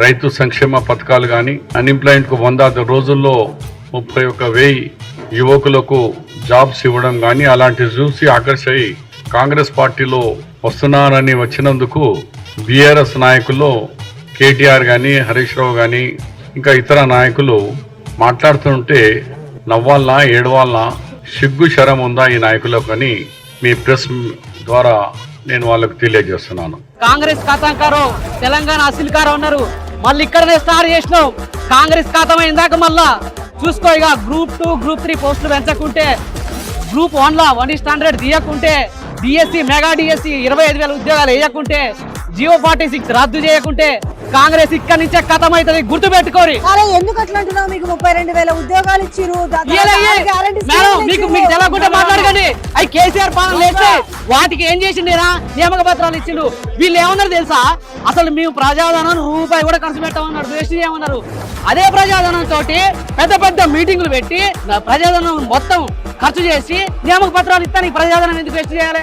రైతు సంక్షేమ పథకాలు కానీ అన్ఎంప్లాయ్మెంట్కు వంద రోజుల్లో ముప్పై ఒక్క వెయ్యి యువకులకు జాబ్స్ ఇవ్వడం కానీ అలాంటివి చూసి ఆకర్షై కాంగ్రెస్ పార్టీలో వస్తున్నారని వచ్చినందుకు బీఆర్ఎస్ నాయకులు కేటీఆర్ కానీ హరీష్ రావు కానీ ఇంకా ఇతర నాయకులు మాట్లాడుతుంటే నవ్వాలనా ఏడవాలనా సిగ్గు శరం ఉందా ఈ నాయకులకు అని మీ ప్రెస్ ద్వారా నేను వాళ్ళకు తెలియజేస్తున్నాను. కాంగ్రెస్ ఖాతాంకారు తెలంగాణ అసిల్కారు ఉన్నారు మళ్ళీ ఇక్కడనే స్టార్ట్ చేసినాం. కాంగ్రెస్ ఖాతం ఇందాక మళ్ళా చూసుకో ఇక గ్రూప్ టూ గ్రూప్ త్రీ పోస్టులు పెంచకుంటే గ్రూప్ వన్ లా వన్ ఇస్ట్ హండ్రెడ్ తీయకుంటే డిఎస్సి మెగా డిఎస్సి ఇరవై ఐదు వేల ఉద్యోగాలు వేయకుంటే జియో ఫార్టీ సిక్స్ రద్దు చేయకుంటే కాంగ్రెస్ ఇక్కడి నుంచే ఖతం అవుతుంది గుర్తు పెట్టుకోరి ఎందుకు అట్లా అంటున్నావు? మీకు ముప్పై రెండు వేల ఉద్యోగాలు ఇచ్చిరు. మీకు మీకు తెలవకుండా మాట్లాడకండి. కేసీఆర్ పాలన లేస్తే వాటికి ఏం చేసిండేనా నియామక పత్రాలు ఇచ్చిండు. వీళ్ళు ఏమన్నారు తెలుసా? అసలు మేము ప్రజాధనం రూపాయి కూడా ఖర్చు పెట్టమన్నారు. వేస్ట్ చేయమన్నారు. అదే ప్రజాధనం తోటి పెద్ద పెద్ద మీటింగులు పెట్టి ప్రజాధనం మొత్తం ఖర్చు చేసి నియామక పత్రాలు ఇస్తానికి ప్రజాధనం ఎందుకు వేస్ట్ చేయాలి?